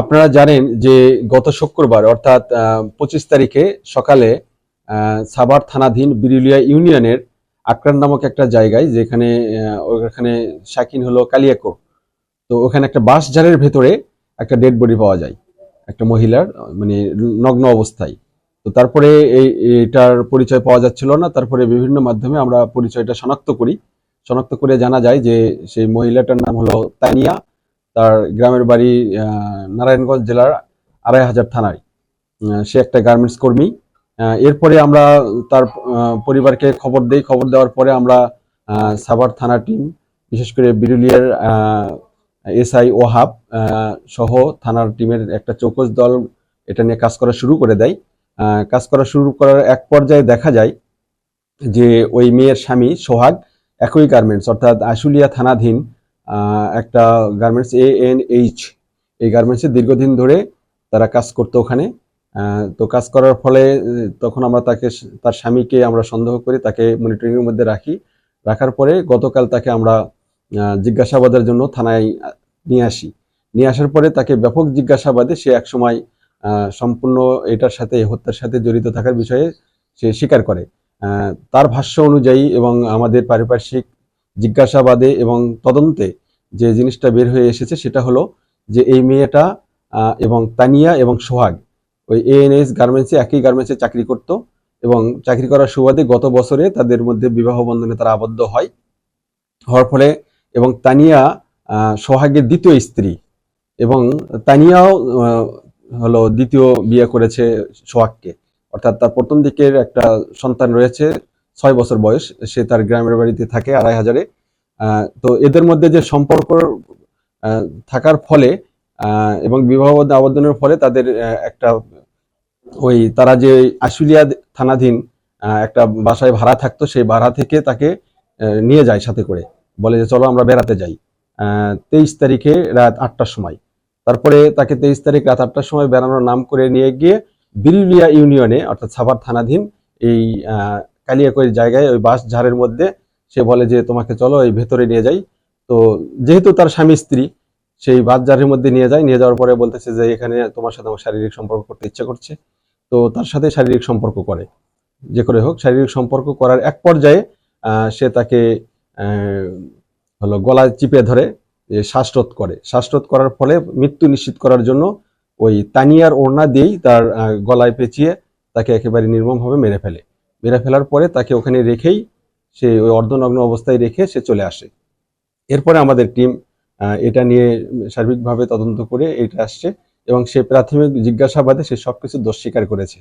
আপনারা জানেন যে গত শুক্রবার, অর্থাৎ পঁচিশ তারিখে সকালে সাভার থানাধীন বিরুলিয়া ইউনিয়নের আকরান নামক একটা জায়গায়, যেখানে ওখানে শাকিন হলো কালিয়াকো, তো ওখানে একটা বাঁশ ঝাড়ের ভেতরে একটা ডেড বডি পাওয়া যায়, একটা মহিলার মানে নগ্ন অবস্থায়। তো তারপরে এই, এটার পরিচয় পাওয়া যাচ্ছিল না, তারপরে বিভিন্ন মাধ্যমে আমরা পরিচয়টা শনাক্ত করি। শনাক্ত করে জানা যায় যে সেই মহিলাটার নাম হলো তানিয়া তার গ্রামের বাড়ি নারায়ণগঞ্জ জেলার আড়াই হাজার থানায়। সে একটা গার্মেন্টস কর্মী। এরপরে আমরা তার পরিবারকে খবর দেই। খবর দেওয়ার পরে আমরা সাভার থানা টিম, বিশেষ করে বিরুলিয়ার এসআই ওহাব সহ থানার টিমের একটা চৌকস দল এটা নিয়ে কাজ করা শুরু করে দেয়। কাজ করা শুরু করার এক পর্যায়ে দেখা যায় যে ওই মেয়ের স্বামী সোহাগ একই গার্মেন্টস, অর্থাৎ আশুলিয়া থানাধীন একটা গার্মেন্টস এ এন এইচ এই গার্মেন্টসে দীর্ঘদিন ধরে তারা কাজ করতো ওখানে। তো কাজ করার ফলে তখন আমরা তাকে তার স্বামীকে আমরা সন্দেহ করি, তাকে মনিটরিংয়ের মধ্যে রাখি। রাখার পরে গতকাল তাকে আমরা জিজ্ঞাসাবাদের জন্য থানায় নিয়ে আসি। নিয়ে আসার পরে তাকে ব্যাপক জিজ্ঞাসাবাদে সে একসময় সম্পূর্ণ এটার সাথে, হত্যার সাথে জড়িত থাকার বিষয়ে সে স্বীকার করে। তার ভাষ্য অনুযায়ী এবং আমাদের পারিপার্শ্বিক জিজ্ঞাসাবাদে এবং তদন্তে যে জিনিসটা বের হয়ে এসেছে সেটা হলো যে এই মেয়েটা এবং তানিয়া এবং সোহাগ, ওই এএনএস গার্মেন্টসে একই গার্মেন্টসে চাকরি করত এবং চাকরি করার সুবাদে গত বছরে তাদের মধ্যে বিবাহ বন্ধনে তারা আবদ্ধ হয়। হওয়ার ফলে এবং তানিয়া সোহাগের দ্বিতীয় স্ত্রী এবং তানিয়াও হলো দ্বিতীয় বিয়ে করেছে সোহাগকে। অর্থাৎ তার প্রথম দিকের একটা সন্তান রয়েছে, ছয় বছর বয়স, সে তার গ্রামের বাড়িতে থাকে আড়াই হাজারে। তো এদের মধ্যে যে সম্পর্ক থাকার ফলে এবং বিবাহ আবদ্ধনের ফলে তাদের একটা ওই তারা যে আশুলিয়া থানাধীন একটা বাসায় ভাড়া থাকতো, সেই ভাড়া থেকে তাকে নিয়ে যায় সাথে করে। বলে যে, চলো আমরা বেড়াতে যাই। তেইশ তারিখে রাত আটটার সময়। তারপরে তাকে তেইশ তারিখ রাত আটটার সময় বেড়ানোর নাম করে নিয়ে গিয়ে বিরুলিয়া ইউনিয়নে, অর্থাৎ সাভার থানাধীন, এই কালিয়াকৈর জায়গায় ওই বাস ঝাড়ের মধ্যে সে বলে যে, তোমাকে চলো, এই ভেতরে নিয়ে যাই। তো যেহেতু তার স্বামী স্ত্রী, সেই ঝাড়ের মধ্যে নিয়ে যায়। নিয়ে যাওয়ার পরে বলতেছে যে, এখানে তোমার সাথে আমার শারীরিক সম্পর্ক করতে ইচ্ছে করছে। তো তার সাথে শারীরিক সম্পর্ক করে। যে করে হোক, শারীরিক সম্পর্ক করার এক পর্যায়ে সে তাকে হলো গলায় চিপে ধরে শ্বাসরোধ করে। শ্বাসরোধ করার ফলে মৃত্যু নিশ্চিত করার জন্য ওই তানিয়ার ওড়না দিয়েই তার গলায় পেঁচিয়ে তাকে একেবারে নির্মমভাবে মেরে ফেলে। মেরে ফেলার পরে তাকে ওখানে রেখেই সে ওই অর্ধনগ্ন অবস্থায় রেখে সে চলে আসে। এরপরে আমাদের টিম এটা নিয়ে সার্বিকভাবে তদন্ত করে এটা আসছে এবং সে প্রাথমিক জিজ্ঞাসাবাদে সে সবকিছু দোষ স্বীকার করেছে।